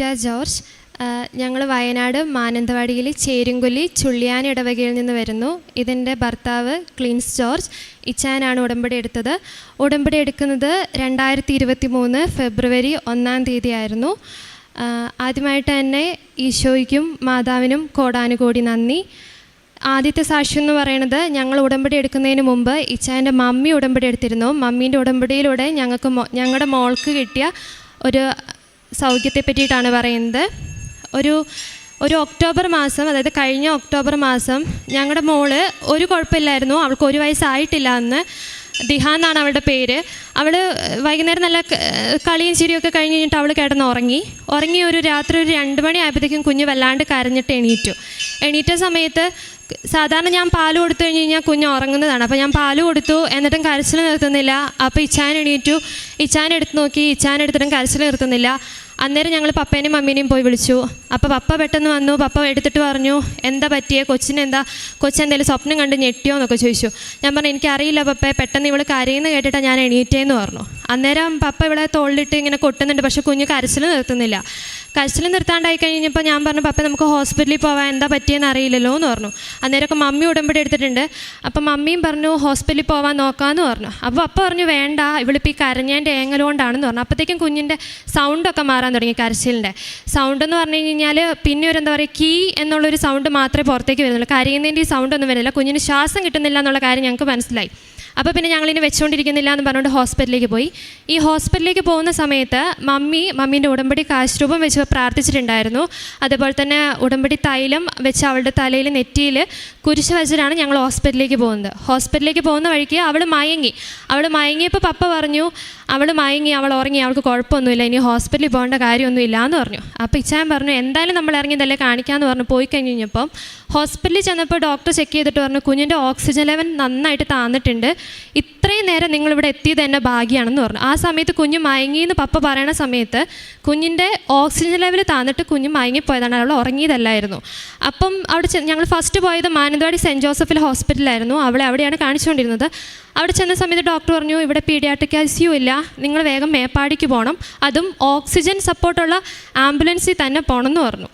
റ്റ ജോർജ്. ഞങ്ങൾ വയനാട് മാനന്തവാടിയിൽ ചേരുംകൊല്ലി ചുള്ളിയാൻ ഇടവകയിൽ നിന്ന് വരുന്നു. ഇതിന്റെ ഭർത്താവ് ക്ലീൻസ് ജോർജ്. ഇച്ചാനാണ് ഉടമ്പടി എടുത്തത്. ഉടമ്പടി എടുക്കുന്നത് രണ്ടായിരത്തി ഇരുപത്തി മൂന്ന് ഫെബ്രുവരി ഒന്നാം തീയതി ആയിരുന്നു ആദ്യമായിട്ട് തന്നെ ഈശോയ്ക്കും മാതാവിനും കോടാനുകോടി നന്ദി. ആദ്യത്തെ സാക്ഷ്യം എന്ന് പറയുന്നത് ഞങ്ങൾ ഉടമ്പടി എടുക്കുന്നതിന് മുമ്പ് ഇച്ചാന്റെ മമ്മി ഉടമ്പടി എടുത്തിരുന്നു. മമ്മീന്റെ ഉടമ്പടിയിലൂടെ ഞങ്ങൾക്ക് ഞങ്ങളുടെ മോൾക്ക് കിട്ടിയ ഒരു സൗഖ്യത്തെ പറ്റിയിട്ടാണ് പറയുന്നത്. ഒരു ഒരു ഒക്ടോബർ മാസം അതായത് കഴിഞ്ഞ ഒക്ടോബർ മാസം ഞങ്ങളുടെ മോൾ ഒരു കുഴപ്പമില്ലായിരുന്നു. അവൾക്ക് ഒരു വയസ്സായിട്ടില്ല അന്ന്. ദിഹ എന്നാണ് അവളുടെ പേര്. അവൾ വൈകുന്നേരം നല്ല കളിയും ചിരിയൊക്കെ കഴിഞ്ഞ് കഴിഞ്ഞിട്ട് അവൾ കിടന്ന് ഉറങ്ങി ഉറങ്ങി ഒരു രാത്രി ഒരു രണ്ട് മണി ആയപ്പോഴത്തേക്കും കുഞ്ഞ് വല്ലാണ്ട് കരഞ്ഞിട്ട് എണീറ്റു. എണീറ്റ സമയത്ത് സാധാരണ ഞാൻ പാൽ കൊടുത്തു കഴിഞ്ഞ് കഴിഞ്ഞാൽ കുഞ്ഞ് ഉറങ്ങുന്നതാണ്. അപ്പോൾ ഞാൻ പാൽ കൊടുത്തു എന്നിട്ടും കരച്ചിൽ നിർത്തുന്നില്ല. അപ്പോൾ ഇച്ചാൻ എണീറ്റു. ഇച്ചാൻ എടുത്ത് നോക്കി ഇച്ചാൻ എടുത്തിട്ടും കരച്ചിൽ നിർത്തുന്നില്ല. അന്നേരം ഞങ്ങൾ പപ്പേനെയും മമ്മീനെയും പോയി വിളിച്ചു. അപ്പോൾ പപ്പ പെട്ടെന്ന് വന്നു. പപ്പ എടുത്തിട്ട് പറഞ്ഞു എന്താ പറ്റിയേ? കൊച്ചിനെന്താ കൊച്ചെന്തെങ്കിലും സ്വപ്നം കണ്ട് ഞെട്ടിയോ? എന്നൊക്കെ ചോദിച്ചു. ഞാൻ പറഞ്ഞു എനിക്കറിയില്ല പപ്പ പെട്ടെന്ന് ഇവൾ കരയുന്ന കേട്ടിട്ടാണ് ഞാൻ എണീറ്റേന്ന് പറഞ്ഞു. അന്നേരം പപ്പ ഇവിടെ തോളിലിട്ട് ഇങ്ങനെ കൊട്ടുന്നുണ്ട്. പക്ഷെ കുഞ്ഞ് കരച്ചിൽ നിർത്തുന്നില്ല. കരച്ചിൽ നിർത്താണ്ടായി കഴിഞ്ഞപ്പോൾ ഞാൻ പറഞ്ഞു പപ്പ നമുക്ക് ഹോസ്പിറ്റലിൽ പോവാൻ എന്താ പറ്റിയെന്ന് അറിയില്ലല്ലോ എന്ന് പറഞ്ഞു. അന്നേരമൊക്കെ മമ്മി ഉടമ്പടി എടുത്തിട്ടുണ്ട്. അപ്പം മമ്മിയും പറഞ്ഞു ഹോസ്പിറ്റലിൽ പോവാൻ നോക്കാമെന്ന് പറഞ്ഞു. അപ്പോൾ അപ്പം പറഞ്ഞു വേണ്ട ഇവളിപ്പോൾ ഈ കരഞ്ഞേന്റെ ഏങ്ങലുകൊണ്ടാണെന്ന് പറഞ്ഞു. അപ്പോഴത്തേക്കും കുഞ്ഞിന്റെ സൗണ്ടൊക്കെ മാറാൻ തുടങ്ങി കരച്ചിലിന്റെ. സൗണ്ട് എന്ന് പറഞ്ഞു കഴിഞ്ഞാൽ പിന്നെ ഒരു എന്താ പറയുക കീ എന്നുള്ളൊരു സൗണ്ട് മാത്രമേ പുറത്തേക്ക് വരുന്നുള്ളൂ. കരയുന്നതിന്റെ ഈ സൗണ്ട് ഒന്നും വരുന്നില്ല കുഞ്ഞിന് ശ്വാസം കിട്ടുന്നില്ല എന്നുള്ള കാര്യം ഞങ്ങൾക്ക് മനസ്സിലായി. അപ്പോൾ പിന്നെ ഞങ്ങളിനി വെച്ചുകൊണ്ടിരിക്കുന്നില്ല എന്ന് പറഞ്ഞുകൊണ്ട് ഹോസ്പിറ്റലിലേക്ക് പോയി. ഈ ഹോസ്പിറ്റലിലേക്ക് പോകുന്ന സമയത്ത് മമ്മി മമ്മീന്റെ ഉടമ്പടി കാശ്രൂപം വെച്ച് പ്രാർത്ഥിച്ചിട്ടുണ്ടായിരുന്നു. അതുപോലെ തന്നെ ഉടമ്പടി തൈലം വെച്ച് അവളുടെ തലയിൽ നെറ്റിയിൽ കുരിശ് വെച്ചിട്ടാണ് ഞങ്ങൾ ഹോസ്പിറ്റലിലേക്ക് പോകുന്നത്. ഹോസ്പിറ്റലിലേക്ക് പോകുന്ന വഴിക്ക് അവൾ മയങ്ങി. അവൾ മയങ്ങിയപ്പോൾ പപ്പ പറഞ്ഞു അവൾ മയങ്ങി അവൾ ഉറങ്ങി അവൾക്ക് കുഴപ്പമൊന്നുമില്ല ഇനി ഹോസ്പിറ്റലിൽ പോകേണ്ട കാര്യമൊന്നുമില്ല എന്ന് പറഞ്ഞു. അപ്പോൾ ഇച്ചാൻ പറഞ്ഞു എന്തായാലും നമ്മൾ ഇറങ്ങിയതല്ലേ കാണിക്കാമെന്ന് പറഞ്ഞു പോയി കഴിഞ്ഞ് കഴിഞ്ഞപ്പം ഹോസ്പിറ്റലിൽ ചെന്നപ്പോൾ ഡോക്ടർ ചെക്ക് ചെയ്തിട്ട് പറഞ്ഞു കുഞ്ഞിന്റെ ഓക്സിജൻ ലെവൽ നന്നായിട്ട് താന്നിട്ടുണ്ട്. ഇത്രയും നേരം നിങ്ങളിവിടെ എത്തിയത് എന്റെ ഭാഗ്യമാണെന്ന് പറഞ്ഞു. ആ സമയത്ത് കുഞ്ഞ് മയങ്ങിയെന്ന് പപ്പ പറയണ സമയത്ത് കുഞ്ഞിന്റെ ഓക്സിജൻ ലെവൽ താന്നിട്ട് കുഞ്ഞ് മയങ്ങിപ്പോയതാണ്. അവൾ ഉറങ്ങിയതല്ലായിരുന്നു. അപ്പം അവിടെ ഞങ്ങൾ ഫസ്റ്റ് പോയത് മാനന്തവാടി സെന്റ് ജോസഫിൽ ഹോസ്പിറ്റലായിരുന്നു അവളെ അവിടെയാണ് കാണിച്ചുകൊണ്ടിരുന്നത്. അവിടെ ചെന്ന സമയത്ത് ഡോക്ടർ പറഞ്ഞു ഇവിടെ പീഡിയാട്രിക് ഐ സി യു ഇല്ല. നിങ്ങൾ വേഗം മേപ്പാടിക്ക് പോകണം. അതും ഓക്സിജൻ സപ്പോർട്ടുള്ള ആംബുലൻസിൽ തന്നെ പോകണം എന്ന് പറഞ്ഞു.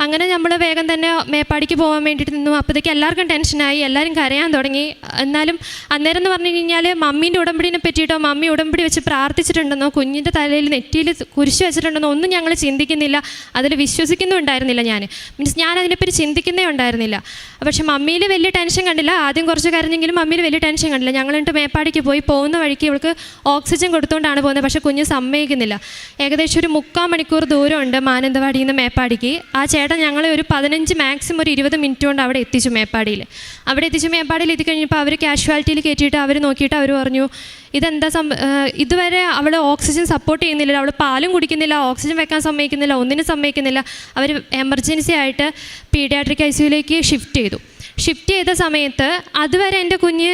അങ്ങനെ നമ്മൾ വേഗം തന്നെ മേപ്പാടിക്ക് പോകാൻ വേണ്ടിയിട്ട് നിന്നു. അപ്പോഴത്തേക്ക് എല്ലാവർക്കും ടെൻഷനായി എല്ലാവരും കരയാൻ തുടങ്ങി. എന്നാലും അന്നേരം എന്ന് പറഞ്ഞു കഴിഞ്ഞാൽ മമ്മീന്റെ ഉടമ്പടിനെ പറ്റിയിട്ടോ മമ്മി ഉടമ്പടി വെച്ച് പ്രാർത്ഥിച്ചിട്ടുണ്ടെന്നോ കുഞ്ഞിന്റെ തലയിൽ നെറ്റിയിൽ കുരിശ് വെച്ചിട്ടുണ്ടെന്നോ ഒന്നും ഞങ്ങൾ ചിന്തിക്കുന്നില്ല. അതിൽ വിശ്വസിക്കുന്നുണ്ടായിരുന്നില്ല ഞാൻ. മീൻസ് ഞാൻ അതിനെപ്പറ്റി ചിന്തിക്കുന്നേ ഉണ്ടായിരുന്നില്ല. പക്ഷെ മമ്മിയിൽ വലിയ ടെൻഷൻ കണ്ടില്ല. ആദ്യം കുറച്ച് കരഞ്ഞെങ്കിലും മമ്മിയിൽ വലിയ ടെൻഷൻ കണ്ടില്ല. ഞങ്ങൾ എന്നിട്ട് മേപ്പാടിക്ക് പോയി. പോകുന്ന വഴിക്ക് ഇവൾക്ക് ഓക്സിജൻ കൊടുത്തുകൊണ്ടാണ് പോകുന്നത്. പക്ഷേ കുഞ്ഞ് സമ്മതിക്കുന്നില്ല. ഏകദേശം ഒരു മുക്കാൽ മണിക്കൂർ ദൂരമുണ്ട് മാനന്തവാടിയിൽ നിന്ന് മേപ്പാടിക്ക്. ആ ഞങ്ങളെ ഒരു പതിനഞ്ച് മാക്സിമം ഒരു ഇരുപത് മിനിറ്റ് കൊണ്ട് അവിടെ എത്തിച്ചു മേപ്പാടിയിൽ. അവിടെ എത്തിച്ചു മേപ്പാടിയിൽ എത്തിക്കഴിഞ്ഞപ്പോൾ അവർ കാഷ്വാലിറ്റിയിൽ കയറ്റിയിട്ട് അവർ നോക്കിയിട്ട് അവർ പറഞ്ഞു ഇതെന്താ സം ഇതുവരെ അവൾ ഓക്സിജൻ സപ്പോർട്ട് ചെയ്യുന്നില്ല അവൾ പാലും കുടിക്കുന്നില്ല ഓക്സിജൻ വെക്കാൻ സമ്മതിക്കുന്നില്ല ഒന്നിനും സമ്മതിക്കുന്നില്ല. അവർ എമർജൻസി ആയിട്ട് പീഡിയാട്രിക് ഐ സിയുലേക്ക് ഷിഫ്റ്റ് ചെയ്തു. ഷിഫ്റ്റ് ചെയ്ത സമയത്ത് അതുവരെ എന്റെ കുഞ്ഞ്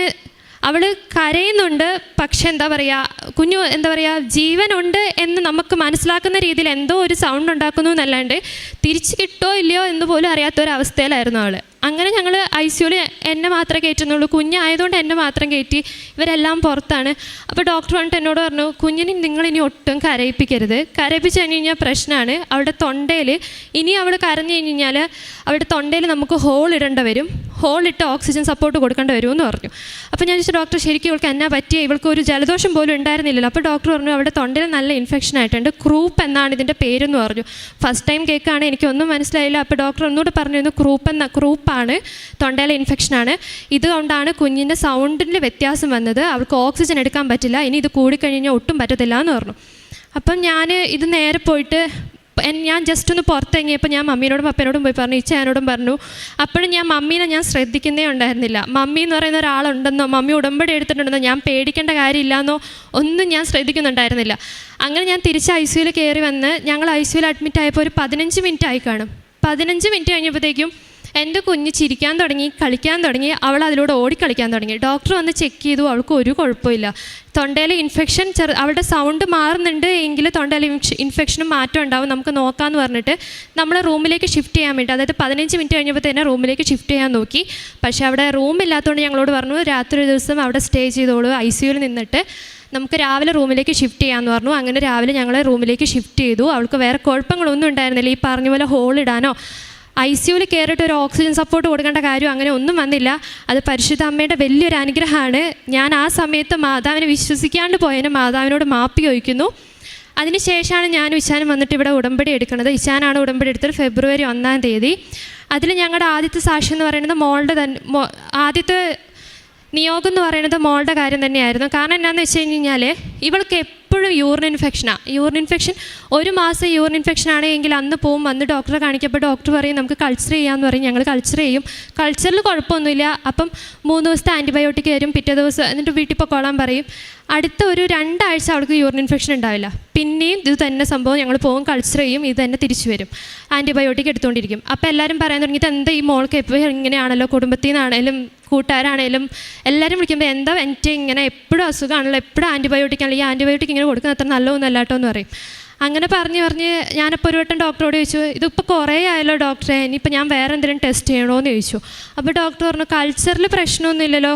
അവൾ കരയുന്നുണ്ട്. പക്ഷെ എന്താ പറയുക കുഞ്ഞു എന്താ പറയുക ജീവനുണ്ട് എന്ന് നമുക്ക് മനസ്സിലാക്കുന്ന രീതിയിൽ എന്തോ ഒരു സൗണ്ട് ഉണ്ടാക്കുന്നു എന്നല്ലാണ്ട് തിരിച്ചു കിട്ടോ ഇല്ലയോ എന്ന് പോലും അറിയാത്ത ഒരു അവസ്ഥയിലായിരുന്നു അവൾ അങ്ങനെ ഞങ്ങൾ ഐ സിയുവിൽ എന്നെ മാത്രമേ കയറ്റുന്നുള്ളൂ. കുഞ്ഞായതുകൊണ്ട് എന്നെ മാത്രം കയറ്റി. ഇവരെല്ലാം പുറത്താണ്. അപ്പോൾ ഡോക്ടർ വന്നിട്ട് എന്നോട് പറഞ്ഞു കുഞ്ഞിനെ ഇനി ഒട്ടും കരയിപ്പിക്കരുത്. കരയിപ്പിച്ച് കഴിഞ്ഞ് കഴിഞ്ഞാൽ പ്രശ്നമാണ് അവളുടെ തൊണ്ടയിൽ ഇനി അവൾ കരഞ്ഞു കഴിഞ്ഞ് കഴിഞ്ഞാൽ അവളുടെ തൊണ്ടയിൽ നമുക്ക് ഹോൾ ഇടേണ്ട വരും. ഹോൾ ഇട്ട് ഓക്സിജൻ സപ്പോർട്ട് കൊടുക്കേണ്ടി വരുമെന്ന് പറഞ്ഞു. അപ്പോൾ ഞാൻ ചോദിച്ചു ഡോക്ടർ ശരിക്കും ഇവൾക്ക് എന്നാ പറ്റിയ? ഇവൾക്ക് ഒരു ജലദോഷം പോലും ഉണ്ടായിരുന്നില്ലല്ലോ. അപ്പോൾ ഡോക്ടർ പറഞ്ഞു അവിടെ തൊണ്ടയിൽ നല്ല ഇൻഫെക്ഷൻ ആയിട്ടുണ്ട്. ക്രൂപ്പ് എന്നാണ് ഇതിന്റെ പേരെന്ന് പറഞ്ഞു. ഫസ്റ്റ് ടൈം കേൾക്കാണ് എനിക്കൊന്നും മനസ്സിലായില്ല. അപ്പോൾ ഡോക്ടർ ഒന്നുകൂടെ പറഞ്ഞിരുന്നു ക്രൂപ്പ് എന്ന ക്രൂപ്പാണ് തൊണ്ടയിലെ ഇൻഫെക്ഷനാണ് ഇതുകൊണ്ടാണ് കുഞ്ഞിന്റെ സൗണ്ടിൽ വ്യത്യാസം വന്നത്. അവൾക്ക് ഓക്സിജൻ എടുക്കാൻ പറ്റില്ല. ഇനി ഇത് കൂടിക്കഴിഞ്ഞാൽ ഒട്ടും പറ്റത്തില്ല എന്ന് പറഞ്ഞു. അപ്പം ഞാൻ ഇത് നേരെ പോയിട്ട് ഞാൻ ജസ്റ്റ് ഒന്ന് പുറത്തിറങ്ങിയപ്പോൾ ഞാൻ മമ്മീനോടും പപ്പനോടും പോയി പറഞ്ഞു ഇച്ചയാനോടും പറഞ്ഞു. അപ്പോഴും ഞാൻ മമ്മീനെ ഞാൻ ശ്രദ്ധിക്കുന്നേ ഉണ്ടായിരുന്നില്ല. മമ്മി എന്ന് പറയുന്ന ഒരാളുണ്ടെന്നോ മമ്മി ഉടമ്പടി എടുത്തിട്ടുണ്ടെന്നോ ഞാൻ പേടിക്കേണ്ട കാര്യമില്ലെന്നോ ഒന്നും ഞാൻ ശ്രദ്ധിക്കുന്നുണ്ടായിരുന്നില്ല. അങ്ങനെ ഞാൻ തിരിച്ച് ഐ സിയുയിൽ കയറി വന്ന് ഞങ്ങൾ ഐ സിയുയിൽ അഡ്മിറ്റ് ആയപ്പോൾ ഒരു പതിനഞ്ച് മിനിറ്റ് ആയി കാണും. പതിനഞ്ച് മിനിറ്റ് കഴിഞ്ഞപ്പോഴത്തേക്കും എന്റെ കുഞ്ഞ് ചിരിക്കാൻ തുടങ്ങി കളിക്കാൻ തുടങ്ങി അവൾ അതിലൂടെ ഓടിക്കളിക്കാൻ തുടങ്ങി. ഡോക്ടർ വന്ന് ചെക്ക് ചെയ്തു അവൾക്ക് ഒരു കുഴപ്പമില്ല. തൊണ്ടയിലെ ഇൻഫെക്ഷൻ ചെറു അവളുടെ സൗണ്ട് മാറുന്നുണ്ട് എങ്കിൽ തൊണ്ടയിലെ ഇൻഫെക്ഷനും മാറ്റം ഉണ്ടാവും. നമുക്ക് നോക്കാമെന്ന് പറഞ്ഞിട്ട് നമ്മൾ റൂമിലേക്ക് ഷിഫ്റ്റ് ചെയ്യാൻ വേണ്ടി അതായത് പതിനഞ്ച് മിനിറ്റ് കഴിഞ്ഞപ്പോൾ തന്നെ റൂമിലേക്ക് ഷിഫ്റ്റ് ചെയ്യാൻ നോക്കി. പക്ഷേ അവിടെ റൂം ഇല്ലാത്തതുകൊണ്ട് ഞങ്ങളോട് പറഞ്ഞു രാത്രി ഒരു ദിവസം അവിടെ സ്റ്റേ ചെയ്തോളൂ ഐ സിയുയിൽ നിന്നിട്ട് നമുക്ക് രാവിലെ റൂമിലേക്ക് ഷിഫ്റ്റ് ചെയ്യാമെന്ന് പറഞ്ഞു. അങ്ങനെ രാവിലെ ഞങ്ങൾ റൂമിലേക്ക് ഷിഫ്റ്റ് ചെയ്തു. അവൾക്ക് വേറെ കുഴപ്പങ്ങളൊന്നും ഉണ്ടായിരുന്നില്ല. ഈ പറഞ്ഞ പോലെ ഹോൾ ഇടാനോ ഐ സിയുവിൽ കയറിയിട്ട് ഒരു ഓക്സിജൻ സപ്പോർട്ട് കൊടുക്കേണ്ട കാര്യം അങ്ങനെ ഒന്നും വന്നില്ല. അത് പരിശുദ്ധ അമ്മയുടെ വലിയൊരു അനുഗ്രഹമാണ് ഞാൻ ആ സമയത്ത് മാതാവിനെ വിശ്വസിക്കാണ്ട് പോയതിന് മാതാവിനോട് മാപ്പി ചോദിക്കുന്നു. അതിനുശേഷമാണ് ഞാൻ ഇച്ചാനും വന്നിട്ട് ഇവിടെ ഉടമ്പടി എടുക്കുന്നത്. ഇച്ചാനാണ് ഉടമ്പടി എടുത്തത് ഫെബ്രുവരി ഒന്നാം തീയതി. അതിൽ ഞങ്ങളുടെ ആദ്യത്തെ സാക്ഷ്യം എന്ന് പറയുന്നത് മോളുടെ തന്നെ ആദ്യത്തെ നിയോഗം എന്ന് പറയുന്നത് മോളുടെ കാര്യം തന്നെയായിരുന്നു. കാരണം എന്താണെന്ന് വെച്ച് കഴിഞ്ഞാൽ ഇവൾക്ക് എപ്പോഴും യൂറിൻ ഇൻഫെക്ഷനാണ് യൂറിൻ ഇൻഫെക്ഷൻ ഒരു മാസം യൂറിൻ ഇൻഫെക്ഷൻ ആണെങ്കിൽ അന്ന് പോവും വന്ന് ഡോക്ടറെ കാണിക്കപ്പോൾ ഡോക്ടർ പറയും നമുക്ക് കൾച്ചർ ചെയ്യാമെന്ന് പറയും. ഞങ്ങൾ കൾച്ചർ ചെയ്യും. കൾച്ചറിൽ കുഴപ്പമൊന്നുമില്ല. അപ്പം മൂന്ന് ദിവസത്തെ ആന്റിബയോട്ടിക് തരും പിറ്റേ ദിവസം എന്നിട്ട് വീട്ടിൽ പൊക്കോളാൻ പറയും. അടുത്ത ഒരു രണ്ടാഴ്ച അവൾക്ക് യൂറിൻ ഇൻഫെക്ഷൻ ഉണ്ടാവില്ല. പിന്നെയും ഇത് തന്നെ സംഭവം ഞങ്ങൾ പോകും കൾച്ചർ ചെയ്യും ഇത് തന്നെ തിരിച്ചു വരും. ആന്റിബയോട്ടിക് എടുത്തുകൊണ്ടിരിക്കും അപ്പോൾ എല്ലാവരും പറയാൻ തുടങ്ങിയിട്ട് എന്താ ഈ മോൾക്ക് എപ്പോഴും ഇങ്ങനെയാണല്ലോ? കുടുംബത്തിൽ നിന്നാണേലും കൂട്ടുകാരാണേലും എല്ലാവരും വിളിക്കുമ്പോൾ എന്താ എന്റെ ഇങ്ങനെ എപ്പോഴും അസുഖമാണല്ലോ എപ്പോഴും ആന്റിബയോട്ടിക് ആണല്ലോ? ഈ ആന്റിബയോട്ടിക് ഇങ്ങനെ കൊടുക്കുന്നത് അത്ര നല്ലതൊന്നും അല്ലാട്ടോ എന്ന് പറയും. അങ്ങനെ പറഞ്ഞ് പറഞ്ഞ് ഞാനപ്പോൾ ഒരു വട്ടം ഡോക്ടറോട് ചോദിച്ചു ഇതിപ്പോൾ കുറേ ആയല്ലോ ഡോക്ടറെ ഇനിയിപ്പോൾ ഞാൻ വേറെ എന്തെങ്കിലും ടെസ്റ്റ് ചെയ്യണോ എന്ന് ചോദിച്ചു. അപ്പോൾ ഡോക്ടർ പറഞ്ഞു കൾച്ചറിൽ പ്രശ്നമൊന്നുമില്ലല്ലോ.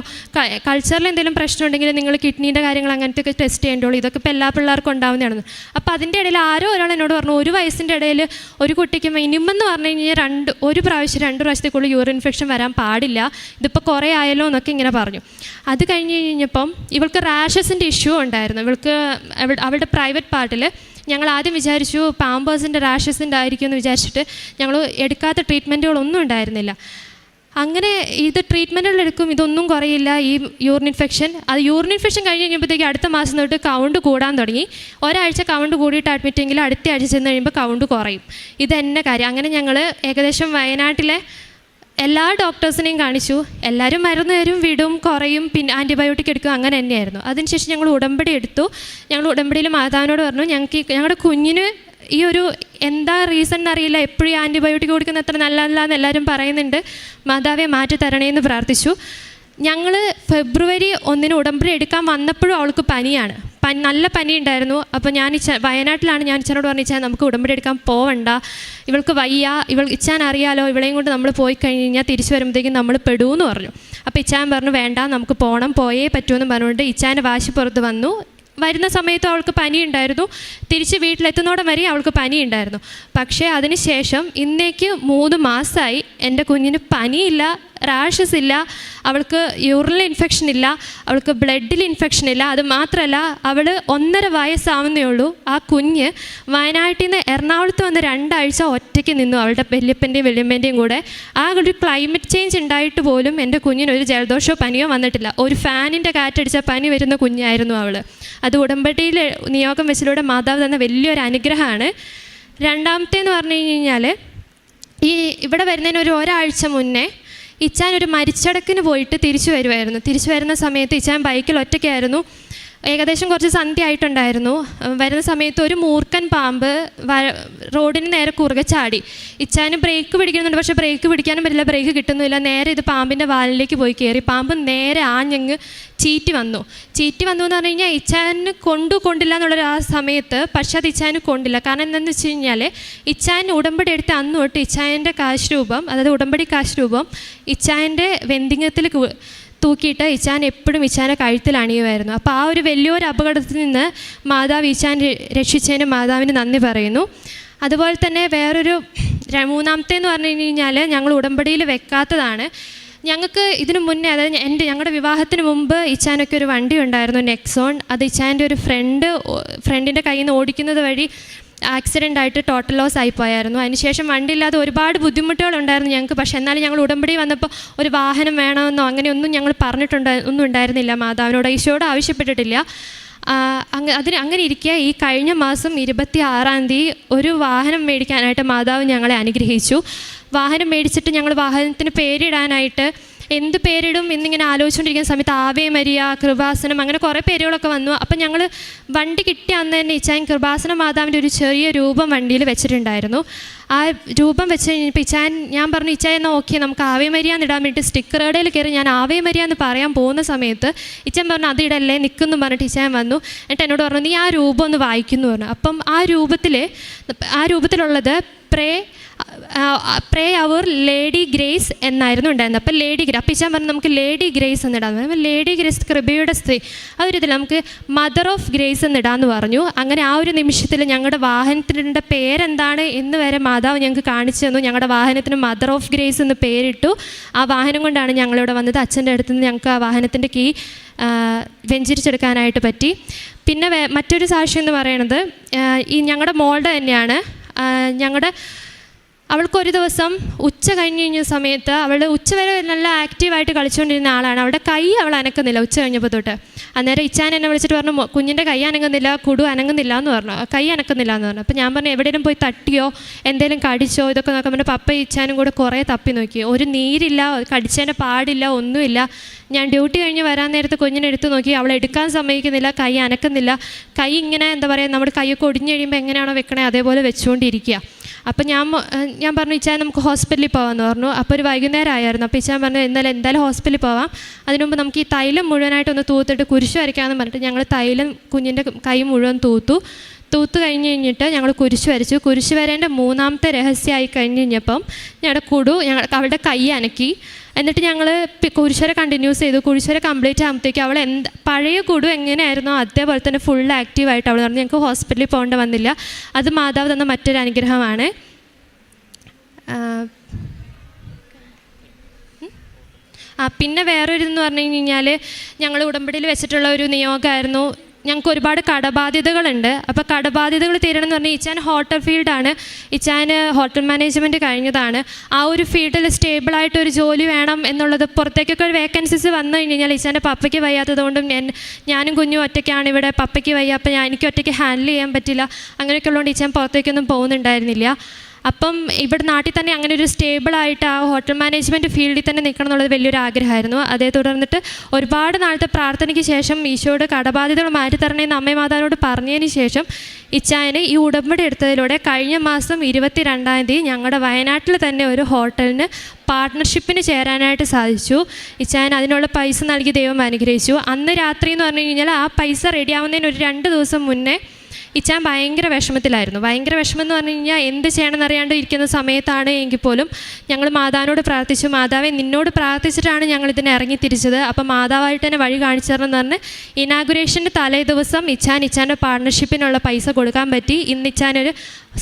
കൾച്ചറിൽ എന്തെങ്കിലും പ്രശ്നം ഉണ്ടെങ്കിൽ നിങ്ങൾ കിഡ്നീന്റെ കാര്യങ്ങൾ അങ്ങനത്തെ ഒക്കെ ടെസ്റ്റ് ചെയ്യേണ്ടുള്ളൂ ഇതൊക്കെ ഇപ്പോൾ എല്ലാ പിള്ളേർക്കും ഉണ്ടാവുന്നതാണ് അപ്പോൾ അതിന്റെ ഇടയിൽ ആരോ ഒരാൾ എന്നോട് പറഞ്ഞു ഒരു വയസ്സിന്റെ ഇടയിൽ ഒരു കുട്ടിക്ക് മിനിമം എന്ന് പറഞ്ഞു കഴിഞ്ഞാൽ രണ്ട് ഒരു പ്രാവശ്യം രണ്ട് പ്രാവശ്യത്തേക്കുള്ള യൂറിൻ ഇൻഫെക്ഷൻ വരാൻ പാടില്ല. ഇതിപ്പോൾ കുറേ ആയല്ലോ എന്നൊക്കെ ഇങ്ങനെ പറഞ്ഞു. അത് കഴിഞ്ഞ് കഴിഞ്ഞപ്പം ഇവൾക്ക് റാഷസിന്റെ ഇഷ്യൂ ഉണ്ടായിരുന്നു. ഇവൾക്ക് അവളുടെ പ്രൈവറ്റ് പാർട്ടിൽ ഞങ്ങൾ ആദ്യം വിചാരിച്ചു പാമ്പേഴ്സിന്റെ റാഷസിന്റെ ആയിരിക്കും എന്ന് വിചാരിച്ചിട്ട് ഞങ്ങൾ എടുക്കാത്ത ട്രീറ്റ്മെന്റുകളൊന്നും ഉണ്ടായിരുന്നില്ല. അങ്ങനെ ഇത് ട്രീറ്റ്മെന്റുകൾ എടുക്കും ഇതൊന്നും കുറയില്ല ഈ യൂറിൻ ഇൻഫെക്ഷൻ. അത് യൂറിൻ ഇൻഫെക്ഷൻ കഴിഞ്ഞ് കഴിഞ്ഞപ്പോഴത്തേക്ക് അടുത്ത മാസം തൊട്ട് കൗണ്ട് കൂടാൻ തുടങ്ങി. ഒരാഴ്ച കൗണ്ട് കൂടിയിട്ട് അഡ്മിറ്റ് എങ്കിൽ അടുത്ത ആഴ്ച ചെന്ന് കഴിയുമ്പോൾ കൗണ്ട് കുറയും. ഇത് തന്നെ കാര്യം. അങ്ങനെ ഞങ്ങൾ ഏകദേശം വയനാട്ടിലെ എല്ലാ ഡോക്ടേഴ്സിനെയും കാണിച്ചു. എല്ലാവരും മരുന്ന് തരും വിടും കുറയും പിന്നെ ആന്റിബയോട്ടിക് എടുക്കും അങ്ങനെ തന്നെയായിരുന്നു. അതിനുശേഷം ഞങ്ങൾ ഉടമ്പടി എടുത്തു. ഞങ്ങൾ ഉടമ്പടിയിൽ മാതാവിനോട് പറഞ്ഞു ഞങ്ങൾക്ക് ഞങ്ങളുടെ കുഞ്ഞിന് ഈ ഒരു എന്താ റീസൺ എന്നറിയില്ല എപ്പോഴും ആന്റിബയോട്ടിക് കൊടുക്കുന്ന അത്ര നല്ലതല്ല എന്ന് എല്ലാവരും പറയുന്നുണ്ട്. മാതാവെ മാറ്റി തരണേ എന്ന് പ്രാർത്ഥിച്ചു. ഞങ്ങൾ ഫെബ്രുവരി ഒന്നിന് ഉടമ്പടി എടുക്കാൻ വന്നപ്പോഴും അവൾക്ക് പനിയാണ്. പനി നല്ല പനി ഉണ്ടായിരുന്നു അപ്പോൾ ഞാൻ ഇച്ച വയനാട്ടിലാണ് ഞാൻ ഇച്ചനോട് പറഞ്ഞു ഇച്ചാൻ നമുക്ക് ഉടമ്പടി എടുക്കാൻ പോവണ്ട. ഇവൾക്ക് വയ്യ. ഇവൾ ഇച്ചാൻ അറിയാലോ ഇവളെയും കൊണ്ട് നമ്മൾ പോയി കഴിഞ്ഞ് കഴിഞ്ഞാൽ തിരിച്ചു വരുമ്പോഴത്തേക്കും നമ്മൾ പെടുമെന്ന് പറഞ്ഞു. അപ്പോൾ ഇച്ചാൻ പറഞ്ഞു വേണ്ട നമുക്ക് പോകണം പോയേ പറ്റുമെന്ന് പറഞ്ഞുകൊണ്ട് ഇച്ചാന്റെ വാശി പുറത്ത് വന്നു. വരുന്ന സമയത്ത് അവൾക്ക് പനി ഉണ്ടായിരുന്നു തിരിച്ച് വീട്ടിലെത്തുന്നോടം വരെ അവൾക്ക് പനി ഉണ്ടായിരുന്നു പക്ഷേ അതിനുശേഷം ഇന്നേക്ക് മൂന്ന് മാസമായി എന്റെ കുഞ്ഞിന് പനിയില്ല. റാഷസ് ഇല്ല അവൾക്ക് യൂറിനൽ ഇൻഫെക്ഷൻ ഇല്ല അവൾക്ക് ബ്ലഡിൽ ഇൻഫെക്ഷൻ ഇല്ല. അത് മാത്രമല്ല അവൾ ഒന്നര വയസ്സാവുന്നേ ഉള്ളൂ. ആ കുഞ്ഞ് വയനാട്ടിൽ നിന്ന് എറണാകുളത്ത് വന്ന് രണ്ടാഴ്ച ഒറ്റയ്ക്ക് നിന്നു അവളുടെ വല്യപ്പന്റെയും വല്യമ്മേന്റെയും കൂടെ. ആ ഒരു ക്ലൈമറ്റ് ചേഞ്ച് ഉണ്ടായിട്ട് പോലും എന്റെ കുഞ്ഞിന് ഒരു ജലദോഷമോ പനിയോ വന്നിട്ടില്ല. ഒരു ഫാനിന്റെ കാറ്റടിച്ച പനി വരുന്ന കുഞ്ഞായിരുന്നു അവൾ അത് ഉടമ്പടിയിൽ നിയോഗം വെച്ചിലൂടെ മാതാവ് തന്ന വലിയൊരു അനുഗ്രഹമാണ്. രണ്ടാമത്തേന്ന് പറഞ്ഞു കഴിഞ്ഞാൽ ഈ ഇവിടെ വരുന്നതിന് ഒരു ഒരാഴ്ച മുന്നേ ഇച്ചാൻ ഒരു മരിച്ചടക്കിന് പോയിട്ട് തിരിച്ചു വരുമായിരുന്നു തിരിച്ചു വരുന്ന സമയത്ത് ഇച്ചാൻ ബൈക്കിൽ ഒറ്റയ്ക്കായിരുന്നു. ഏകദേശം കുറച്ച് സന്ധ്യ ആയിട്ടുണ്ടായിരുന്നു. വരുന്ന സമയത്ത് ഒരു മൂർക്കൻ പാമ്പ് റോഡിന് നേരെ കുറുകെ ചാടി. ഇച്ചാന് ബ്രേക്ക് പിടിക്കുന്നുണ്ട് പക്ഷേ ബ്രേക്ക് പിടിക്കാനും പറ്റില്ല ബ്രേക്ക് കിട്ടുന്നില്ല നേരെ ഇത് പാമ്പിന്റെ വാലിലേക്ക് പോയി കയറി. പാമ്പ് നേരെ ആഞ്ഞങ്ങ് ചീറ്റി വന്നു. ചീറ്റി വന്നു എന്ന് പറഞ്ഞു കഴിഞ്ഞാൽ ഇച്ചാന് കൊണ്ടു കൊണ്ടില്ല എന്നുള്ളൊരു ആ സമയത്ത് പക്ഷേ അത് ഇച്ചാന് കൊണ്ടില്ല. കാരണം എന്താണെന്ന് വെച്ച് കഴിഞ്ഞാൽ ഇച്ചാൻ ഉടമ്പടി എടുത്ത് അന്ന് തൊട്ട് ഇച്ചായന്റെ കാശ് രൂപം അതായത് ഉടമ്പടി കാശ് രൂപം ഇച്ചായന്റെ വെന്തിങ്ങത്തിൽ തൂക്കിയിട്ട് ഇച്ചാൻ എപ്പോഴും ഇച്ചാനെ കഴുത്തിൽ അണിയുമായിരുന്നു. അപ്പോൾ ആ ഒരു വലിയൊരു അപകടത്തിൽ നിന്ന് മാതാവ് ര- രക്ഷിച്ചതിന് മാതാവിന് നന്ദി പറയുന്നു. അതുപോലെ തന്നെ വേറൊരു മൂന്നാമത്തെ എന്ന് പറഞ്ഞു കഴിഞ്ഞാൽ ഞങ്ങൾ ഉടമ്പടിയിൽ വെക്കാത്തതാണ്. ഞങ്ങൾക്ക് ഇതിനു മുന്നേ അതായത് എന്റെ ഞങ്ങളുടെ വിവാഹത്തിന് മുമ്പ് ഇച്ചാനൊക്കെ ഒരു വണ്ടി ഉണ്ടായിരുന്നു നെക്സോൺ. അത് ഇച്ചാന്റെ ഒരു ഫ്രണ്ട് ഫ്രണ്ടിന്റെ കയ്യിൽ നിന്ന് ഓടിക്കുന്നത് വഴി ആക്സിഡന്റ് ആയിട്ട് ടോട്ടൽ ലോസ് ആയിപ്പോയായിരുന്നു. അതിനുശേഷം വണ്ടി ഇല്ലാതെ ഒരുപാട് ബുദ്ധിമുട്ടുകളുണ്ടായിരുന്നു ഞങ്ങൾക്ക്. പക്ഷേ എന്നാലും ഞങ്ങൾ ഉടമ്പടി വന്നപ്പോൾ ഒരു വാഹനം വേണമെന്നോ അങ്ങനെയൊന്നും ഞങ്ങൾ പറഞ്ഞിട്ടുണ്ട് ഒന്നും ഉണ്ടായിരുന്നില്ല. മാതാവിനോട് ഈശോയോട് ആവശ്യപ്പെട്ടിട്ടില്ല. അങ്ങ അതിന് അങ്ങനെ ഇരിക്കുക ഈ കഴിഞ്ഞ മാസം ഇരുപത്തി ആറാം തീയതി ഒരു വാഹനം മേടിക്കാനായിട്ട് മാതാവ് ഞങ്ങളെ അനുഗ്രഹിച്ചു. വാഹനം മേടിച്ചിട്ട് ഞങ്ങൾ വാഹനത്തിന് പേരിടാനായിട്ട് എന്ത് പേരിടും എന്നിങ്ങനെ ആലോചിച്ചുകൊണ്ടിരിക്കുന്ന സമയത്ത് ആവേ മരിയ കൃപാസനം അങ്ങനെ കുറേ പേരുകളൊക്കെ വന്നു. അപ്പം ഞങ്ങൾ വണ്ടി കിട്ടിയ അന്ന് തന്നെ ഇച്ചായൻ കൃപാസന മാതാവിന്റെ ഒരു ചെറിയ രൂപം വണ്ടിയിൽ വെച്ചിട്ടുണ്ടായിരുന്നു. ആ രൂപം വെച്ച് കഴിഞ്ഞപ്പോൾ ഇച്ചായൻ ഞാൻ പറഞ്ഞു ഇച്ചായ എന്നാൽ ഓക്കെ നമുക്ക് ആവേ മരിയ എന്ന് ഇടാൻ വേണ്ടി ഏടയിൽ കയറി ഞാൻ ആവേ മരിയ എന്ന് പറയാൻ പോകുന്ന സമയത്ത് ഇച്ചാൻ പറഞ്ഞു അതിടല്ലേ നിൽക്കുന്നു പറഞ്ഞിട്ട് ഇച്ചായൻ വന്നു. എന്നിട്ട് എന്നോട് പറഞ്ഞു നീ ആ രൂപം ഒന്ന് വായിക്കുന്നു പറഞ്ഞു. അപ്പം ആ രൂപത്തിൽ ആ രൂപത്തിലുള്ളത് പ്രേ പ്രേ അവർ ലേഡി ഗ്രേസ് എന്നായിരുന്നു ഉണ്ടായിരുന്നത്. അപ്പോൾ ലേഡി ഗ്രേ അപ്പം ഇച്ചാൻ പറഞ്ഞു നമുക്ക് ലേഡി ഗ്രേസ് എന്നിടാന്ന് പറഞ്ഞു അപ്പോൾ ലേഡി ഗ്രേസ് കൃപയുടെ സ്ത്രീ ആ ഒരു ഇതിൽ നമുക്ക് മദർ ഓഫ് ഗ്രേസ് എന്നിടാന്ന് പറഞ്ഞു. അങ്ങനെ ആ ഒരു നിമിഷത്തിൽ ഞങ്ങളുടെ വാഹനത്തിന്റെ പേരെന്താണ് എന്ന് വരെ മാതാവ് ഞങ്ങൾക്ക് കാണിച്ചു തന്നു. ഞങ്ങളുടെ വാഹനത്തിന് മദർ ഓഫ് ഗ്രേസ് എന്ന് പേരിട്ടു. ആ വാഹനം കൊണ്ടാണ് ഞങ്ങളിവിടെ വന്നത്. അച്ഛന്റെ അടുത്ത് നിന്ന് ഞങ്ങൾക്ക് ആ വാഹനത്തിന്റെ കീ വെഞ്ചരിച്ചെടുക്കാനായിട്ട് പറ്റി. പിന്നെ മറ്റൊരു സാക്ഷ്യം എന്ന് പറയുന്നത് ഈ ഞങ്ങളുടെ മോളുടെ തന്നെയാണ്. ആ, ഞങ്ങളുടെ അവൾക്കൊരു ദിവസം ഉച്ച കഴിഞ്ഞ് കഴിഞ്ഞ സമയത്ത് അവൾ ഉച്ചവരെ നല്ല ആക്റ്റീവായിട്ട് കളിച്ചുകൊണ്ടിരുന്ന ആളാണ്. അവളുടെ കൈ അവൾ അനക്കുന്നില്ല ഉച്ച കഴിഞ്ഞപ്പോൾ തൊട്ട്. അന്നേരം ഇച്ചാൻ എന്നെ വിളിച്ചിട്ട് പറഞ്ഞു "മോ- കുഞ്ഞിന്റെ കൈ അനങ്ങുന്നില്ല കുടു അനങ്ങുന്നില്ല എന്ന് പറഞ്ഞു. കൈ അനക്കുന്നില്ല എന്ന് പറഞ്ഞു. അപ്പോൾ ഞാൻ പറഞ്ഞു എവിടെയും പോയി തട്ടിയോ എന്തെങ്കിലും കടിച്ചോ ഇതൊക്കെ നോക്കാൻ പറഞ്ഞു. പപ്പ ഇച്ചാനും കൂടെ കുറേ തപ്പി നോക്കി. ഒരു നീരില്ല കടിച്ചതിന്റെ പാടില്ല ഒന്നുമില്ല. ഞാൻ ഡ്യൂട്ടി കഴിഞ്ഞ് വരാൻ നേരത്ത് കുഞ്ഞിനെ എടുത്തു നോക്കി. അവൾ എടുക്കാൻ സമ്മതിക്കുന്നില്ല കൈ അനക്കുന്നില്ല. കൈ ഇങ്ങനെ എന്താ പറയുക നമ്മുടെ കൈയൊക്കെ ഒടിഞ്ഞു കഴിയുമ്പോൾ എങ്ങനെയാണോ വെക്കണേ അതേപോലെ വെച്ചുകൊണ്ടിരിക്കുക അപ്പം ഞാൻ ഞാൻ പറഞ്ഞു ഇച്ചാൻ നമുക്ക് ഹോസ്പിറ്റലിൽ പോകാമെന്ന് പറഞ്ഞു. അപ്പോൾ ഒരു വൈകുന്നേരം ആയിരുന്നു അപ്പോൾ ഇച്ചാൻ പറഞ്ഞു എന്നാലും എന്തായാലും ഹോസ്പിറ്റലിൽ പോവാം. അതിനു മുമ്പ് നമുക്ക് ഈ തൈലം മുഴുവനായിട്ടൊന്ന് തൂത്തിട്ട് കുരിശ് വരയ്ക്കാമെന്ന് പറഞ്ഞിട്ട് ഞങ്ങൾ തൈലം കുഞ്ഞിന്റെ കൈ മുഴുവൻ തൂത്തു. തൂത്ത് കഴിഞ്ഞ് കഴിഞ്ഞിട്ട് ഞങ്ങൾ കുരിശ് വരച്ചു. കുരിശ് വരേണ്ട മൂന്നാമത്തെ രഹസ്യമായി കഴിഞ്ഞ് കഴിഞ്ഞപ്പം ഞങ്ങളുടെ കുടു ഞങ്ങൾ അവളുടെ കൈ അനക്കി. എന്നിട്ട് ഞങ്ങൾ കുരിശുവര കണ്ടിന്യൂസ് ചെയ്തു. കുരിശുവര കംപ്ലീറ്റ് ആകുമ്പോഴത്തേക്ക് അവൾ എന്ത് പഴയ കുടു എങ്ങനെയായിരുന്നോ? അതേപോലെ തന്നെ ഫുൾ ആക്റ്റീവായിട്ട് അവൾ പറഞ്ഞു ഞങ്ങൾക്ക് ഹോസ്പിറ്റലിൽ പോകേണ്ട വന്നില്ല. അത് മാതാവ് തന്ന മറ്റൊരു അനുഗ്രഹമാണ്. ആ, പിന്നെ വേറൊരു എന്ന് പറഞ്ഞു കഴിഞ്ഞാൽ ഞങ്ങൾ ഉടമ്പടിയിൽ വെച്ചിട്ടുള്ള ഒരു നിയോഗമായിരുന്നു. ഞങ്ങൾക്ക് ഒരുപാട് കടബാധ്യതകളുണ്ട്. അപ്പോൾ കടബാധ്യതകൾ തീരണം എന്ന് പറഞ്ഞാൽ ഇച്ചാൻ ഹോട്ടൽ ഫീൽഡാണ്. ഇച്ചാൻ ഹോട്ടൽ മാനേജ്മെന്റ് കഴിഞ്ഞതാണ്. ആ ഒരു ഫീൽഡിൽ സ്റ്റേബിളായിട്ട് ഒരു ജോലി വേണം എന്നുള്ളത് പുറത്തേക്കൊക്കെ വേക്കൻസീസ് വന്നു കഴിഞ്ഞാൽ ഇച്ചാന്റെ പപ്പയ്ക്ക് വയ്യാത്തതുകൊണ്ടും ഞാൻ ഞാനും കുഞ്ഞും ഒറ്റയ്ക്കാണ് ഇവിടെ. പപ്പയ്ക്ക് വയ്യ അപ്പോൾ ഞാൻ എനിക്ക് ഒറ്റയ്ക്ക് ഹാൻഡിൽ ചെയ്യാൻ പറ്റില്ല. അങ്ങനെയൊക്കെ ഉള്ളതുകൊണ്ട് ഇച്ചാൻ പുറത്തേക്കൊന്നും പോകുന്നുണ്ടായിരുന്നില്ല. അപ്പം ഇവിടെ നാട്ടിൽ തന്നെ അങ്ങനെ ഒരു സ്റ്റേബിൾ ആയിട്ട് ആ ഹോട്ടൽ മാനേജ്മെന്റ് ഫീൽഡിൽ തന്നെ നിൽക്കണം എന്നുള്ളത് വലിയൊരു ആഗ്രഹമായിരുന്നു. അതേ തുടർന്നിട്ട് ഒരുപാട് നാളത്തെ പ്രാർത്ഥനയ്ക്ക് ശേഷം ഈശോയോട് കടബാധ്യതകൾ മാറ്റി തരണേന്ന് അമ്മ മാതാവിനോട് പറഞ്ഞതിന് ശേഷം ഇച്ചായന് ഈ ഉടമ്പടി എടുത്തതിലൂടെ കഴിഞ്ഞ മാസം ഇരുപത്തി രണ്ടാം തീയതി ഞങ്ങളുടെ വയനാട്ടിൽ തന്നെ ഒരു ഹോട്ടലിന് പാർട്ട്ണർഷിപ്പിന് ചേരാനായിട്ട് സാധിച്ചു. ഇച്ചായൻ അതിനുള്ള പൈസ നൽകി ദൈവം അനുഗ്രഹിച്ചു. അന്ന് രാത്രി എന്ന് പറഞ്ഞു കഴിഞ്ഞാൽ ആ പൈസ റെഡിയാവുന്നതിന് ഒരു രണ്ട് ദിവസം മുന്നേ ഇച്ചാൻ ഭയങ്കര വിഷമത്തിലായിരുന്നു. ഭയങ്കര വിഷമം എന്ന് പറഞ്ഞു കഴിഞ്ഞാൽ എന്ത് ചെയ്യണമെന്ന് എന്നറിയാണ്ട് ഇരിക്കുന്ന സമയത്താണ് എങ്കിൽ പോലും ഞങ്ങൾ മാതാവിനോട് പ്രാർത്ഥിച്ചു. മാതാവെ നിന്നോട് പ്രാർത്ഥിച്ചിട്ടാണ് ഞങ്ങൾ ഇതിനെ ഇറങ്ങി തിരിച്ചത്. അപ്പം മാതാവായിട്ട് തന്നെ വഴി കാണിച്ചു തരണം എന്ന് പറഞ്ഞ് ഇനാഗുറേഷന്റെ തലേ ദിവസം ഇച്ചാൻ ഇച്ചാന്റെ പാർട്ണർഷിപ്പിനുള്ള പൈസ കൊടുക്കാൻ പറ്റി. ഇന്ന് ഇച്ചാനൊരു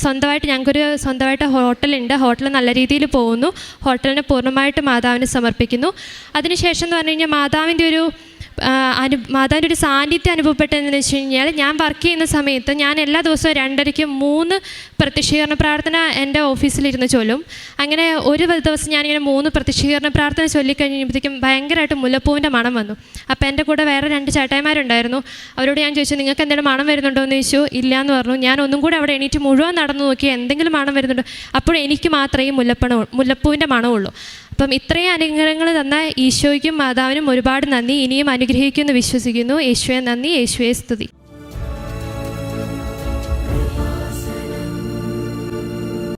സ്വന്തമായിട്ട് ഞങ്ങൾക്കൊരു സ്വന്തമായിട്ട് ഹോട്ടലുണ്ട്. ഹോട്ടൽ നല്ല രീതിയിൽ പോകുന്നു. ഹോട്ടലിനെ പൂർണമായിട്ട് മാതാവിന് സമർപ്പിക്കുന്നു. അതിനുശേഷം എന്ന് പറഞ്ഞു കഴിഞ്ഞാൽ മാതാവിന്റെ ഒരു അനു മാതാവിന്റെ ഒരു സാന്നിധ്യം അനുഭവപ്പെട്ടതെന്ന് വെച്ച് കഴിഞ്ഞാൽ ഞാൻ വർക്ക് ചെയ്യുന്ന സമയത്ത് ഞാൻ എല്ലാ ദിവസവും രണ്ടരയ്ക്ക് മൂന്ന് പ്രത്യക്ഷീകരണ പ്രാർത്ഥന എന്റെ ഓഫീസിലിരുന്ന് ചൊല്ലും. അങ്ങനെ ഒരു ദിവസം ഞാനിങ്ങനെ മൂന്ന് പ്രത്യക്ഷീകരണ പ്രാർത്ഥന ചൊല്ലിക്കഴിഞ്ഞപ്പോഴത്തേക്കും ഭയങ്കരമായിട്ട് മുല്ലപ്പൂവിന്റെ മണം വന്നു. അപ്പോൾ എന്റെ കൂടെ വേറെ രണ്ട് ചേട്ടായിമാരുണ്ടായിരുന്നു. അവരോട് ഞാൻ ചോദിച്ചു നിങ്ങൾക്ക് എന്തെങ്കിലും മണം വരുന്നുണ്ടോ? എന്ന് ചോദിച്ചു ഇല്ല എന്ന് പറഞ്ഞു. ഞാൻ ഒന്നും കൂടെ അവിടെ എണീറ്റ് മുഴുവൻ നടന്നു നോക്കി എന്തെങ്കിലും മണം വരുന്നുണ്ടോ? അപ്പോൾ എനിക്ക് മാത്രമേ മുല്ലപ്പണ മുല്ലപ്പണം മുല്ലപ്പൂവിന്റെ മണമുള്ളൂ. അപ്പം ഇത്രയും അനുഗ്രഹങ്ങൾ തന്ന ഈശോയ്ക്കും മാതാവിനും ഒരുപാട് നന്ദി. ഇനിയും അനുഗ്രഹിക്കുമെന്ന് വിശ്വസിക്കുന്നു. യേശുവെ നന്ദി. യേശുവെ സ്തുതി.